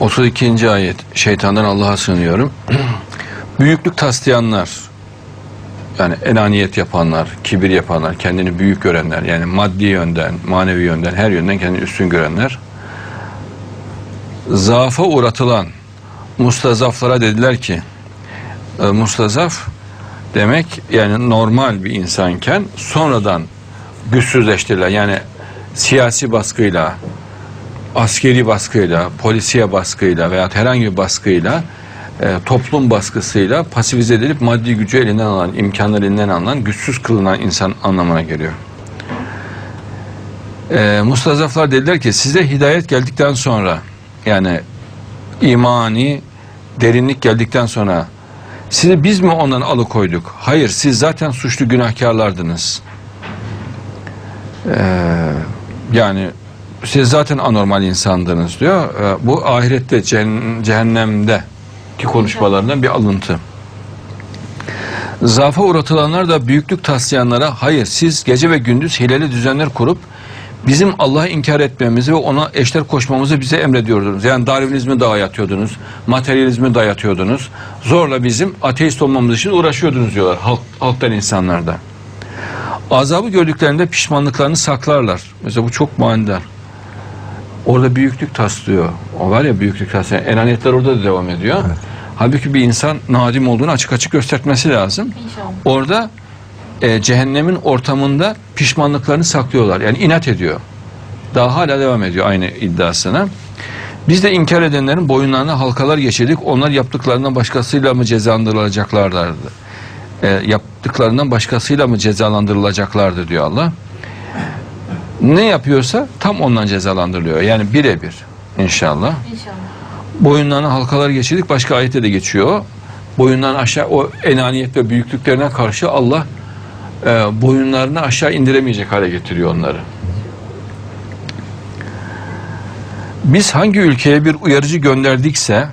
32. ayet. Şeytandan Allah'a sığınıyorum. Büyüklük taslayanlar, yani enaniyet yapanlar, kibir yapanlar, kendini büyük görenler, yani maddi yönden, manevi yönden, her yönden kendini üstün görenler, zaafa uğratılan mustazaflara dediler ki, e, mustazaf demek yani normal bir insanken sonradan güçsüzleştirilen, yani siyasi baskıyla, askeri baskıyla, polisiye baskıyla veya herhangi bir baskıyla e, toplum baskısıyla pasifize edilip maddi gücü elinden alan, imkanları elinden alınan, güçsüz kılınan insan anlamına geliyor. E, mustazaflar dediler ki size hidayet geldikten sonra yani imani derinlik geldikten sonra sizi biz mi ondan alıkoyduk? Hayır siz zaten suçlu günahkarlardınız. Ee, yani siz zaten anormal insandınız diyor. Ee, bu ahirette cehen- cehennemde ki konuşmalarından bir alıntı. Zafa uğratılanlar da büyüklük taslayanlara hayır siz gece ve gündüz hileli düzenler kurup bizim Allah'ı inkar etmemizi ve ona eşler koşmamızı bize emrediyordunuz. Yani Darwinizmi dayatıyordunuz, materyalizmi dayatıyordunuz. Zorla bizim ateist olmamız için uğraşıyordunuz diyorlar halk, halktan insanlarda. Azabı gördüklerinde pişmanlıklarını saklarlar. Mesela bu çok manidar. Orada büyüklük taslıyor. O var ya büyüklük taslayan. Enaniyetler orada da devam ediyor. Halbuki bir insan nadim olduğunu açık açık göstermesi lazım. İnşallah. Orada e, cehennemin ortamında pişmanlıklarını saklıyorlar. Yani inat ediyor. Daha hala devam ediyor aynı iddiasına. Biz de inkar edenlerin boyunlarına halkalar geçirdik. Onlar yaptıklarından başkasıyla mı cezalandırılacaklardı? E, yaptıklarından başkasıyla mı cezalandırılacaklardı diyor Allah. Ne yapıyorsa tam ondan cezalandırılıyor. Yani birebir inşallah. İnşallah. Boyunlarına halkalar geçirdik. Başka ayette de geçiyor. Boyundan aşağı o enaniyet ve büyüklüklerine karşı Allah e, boyunlarını aşağı indiremeyecek hale getiriyor onları. Biz hangi ülkeye bir uyarıcı gönderdikse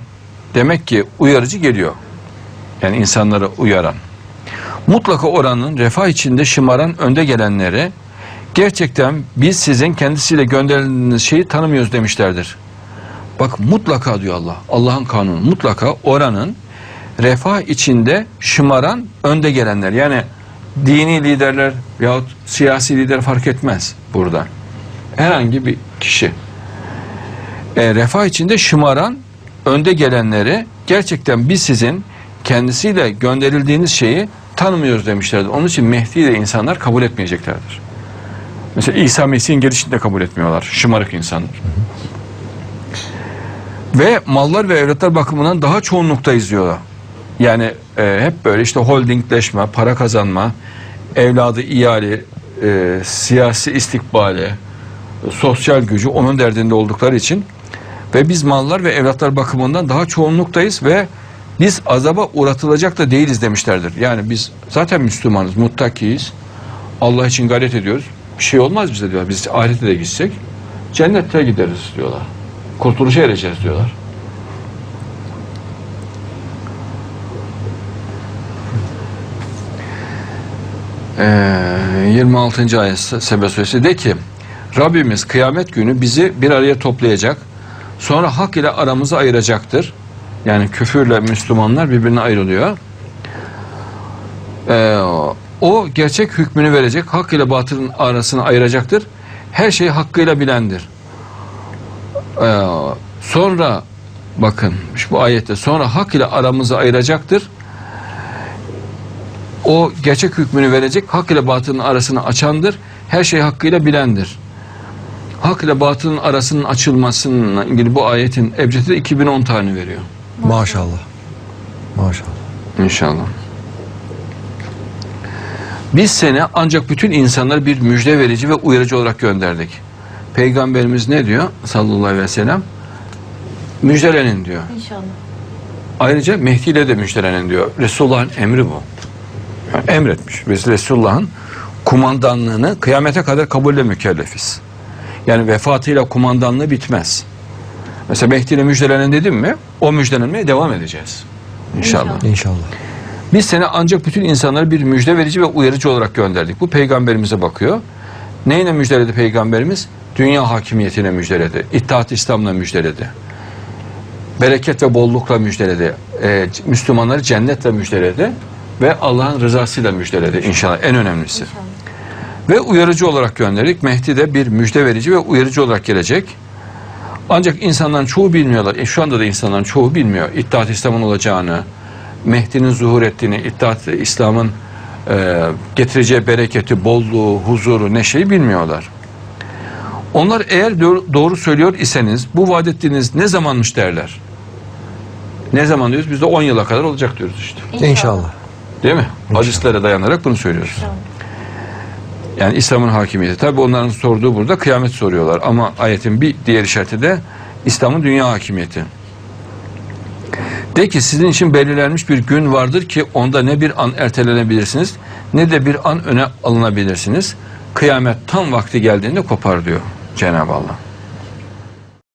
demek ki uyarıcı geliyor. Yani insanları uyaran. Mutlaka oranın refah içinde şımaran önde gelenleri gerçekten biz sizin kendisiyle gönderildiğiniz şeyi tanımıyoruz demişlerdir. Bak mutlaka diyor Allah. Allah'ın kanunu. Mutlaka oranın refah içinde şımaran önde gelenler. Yani dini liderler yahut siyasi lider fark etmez burada. Herhangi bir kişi. E, refah içinde şımaran önde gelenleri gerçekten biz sizin kendisiyle gönderildiğiniz şeyi tanımıyoruz demişlerdir. Onun için Mehdi'yi de insanlar kabul etmeyeceklerdir. Mesela İsa Mesih'in gelişini de kabul etmiyorlar. Şımarık insanlar. Ve mallar ve evlatlar bakımından daha çoğunlukta izliyorlar. Yani e, hep böyle işte holdingleşme, para kazanma, evladı iyali, e, siyasi istikbali, sosyal gücü onun derdinde oldukları için ve biz mallar ve evlatlar bakımından daha çoğunluktayız ve biz azaba uğratılacak da değiliz demişlerdir. Yani biz zaten Müslümanız, muttakiyiz. Allah için gayret ediyoruz. Bir şey olmaz bize diyorlar. Biz ahirete de gitsek cennette gideriz diyorlar. Kurtuluşa ereceğiz diyorlar. Ee, 26. ayet Sebe suresi de ki Rabbimiz kıyamet günü bizi bir araya toplayacak. Sonra hak ile aramızı ayıracaktır. Yani küfürle Müslümanlar birbirine ayrılıyor. Ee, o gerçek hükmünü verecek. Hak ile batılın arasını ayıracaktır. Her şeyi hakkıyla bilendir. Ee, sonra bakın bu ayette sonra hak ile aramızı ayıracaktır. O gerçek hükmünü verecek. Hak ile batılın arasını açandır. Her şeyi hakkıyla bilendir. Hak ile batılın arasının açılmasıyla ilgili bu ayetin ebcedi de 2010 tane veriyor. Maşallah. Maşallah. İnşallah. Biz seni ancak bütün insanlara bir müjde verici ve uyarıcı olarak gönderdik. Peygamberimiz ne diyor sallallahu aleyhi ve sellem? Müjdelenin diyor. İnşallah. Ayrıca Mehdi ile de müjdelenin diyor. Resulullah'ın emri bu. Yani emretmiş. Biz Resulullah'ın kumandanlığını kıyamete kadar kabulle mükellefiz. Yani vefatıyla kumandanlığı bitmez. Mesela Mehdi ile müjdelenin dedim mi o müjdelenmeye devam edeceğiz. İnşallah. İnşallah. İnşallah. Biz seni ancak bütün insanlara bir müjde verici ve uyarıcı olarak gönderdik. Bu peygamberimize bakıyor. Neyle müjdeledi peygamberimiz? Dünya hakimiyetine müjdeledi. İttihat İslam'la müjdeledi. bereket ve bollukla müjdeledi. E, Müslümanları cennetle müjdeledi ve Allah'ın rızasıyla müjdeledi inşallah en önemlisi. Ve uyarıcı olarak gönderdik. Mehdi de bir müjde verici ve uyarıcı olarak gelecek. Ancak insanların çoğu bilmiyorlar. E, şu anda da insanların çoğu bilmiyor. İttihat İslam'ın olacağını, Mehdi'nin zuhur ettiğini, İttihat İslam'ın e, getireceği bereketi, bolluğu, huzuru, neşeyi bilmiyorlar. Onlar eğer doğru, doğru söylüyor iseniz bu vaat ettiğiniz ne zamanmış derler. Ne zaman diyoruz? Biz de 10 yıla kadar olacak diyoruz işte. İnşallah. Değil mi? Hadislere dayanarak bunu söylüyoruz. Yani İslam'ın hakimiyeti. Tabi onların sorduğu burada kıyamet soruyorlar. Ama ayetin bir diğer işareti de İslam'ın dünya hakimiyeti. De ki sizin için belirlenmiş bir gün vardır ki onda ne bir an ertelenebilirsiniz ne de bir an öne alınabilirsiniz. Kıyamet tam vakti geldiğinde kopar diyor Cenab-ı Allah.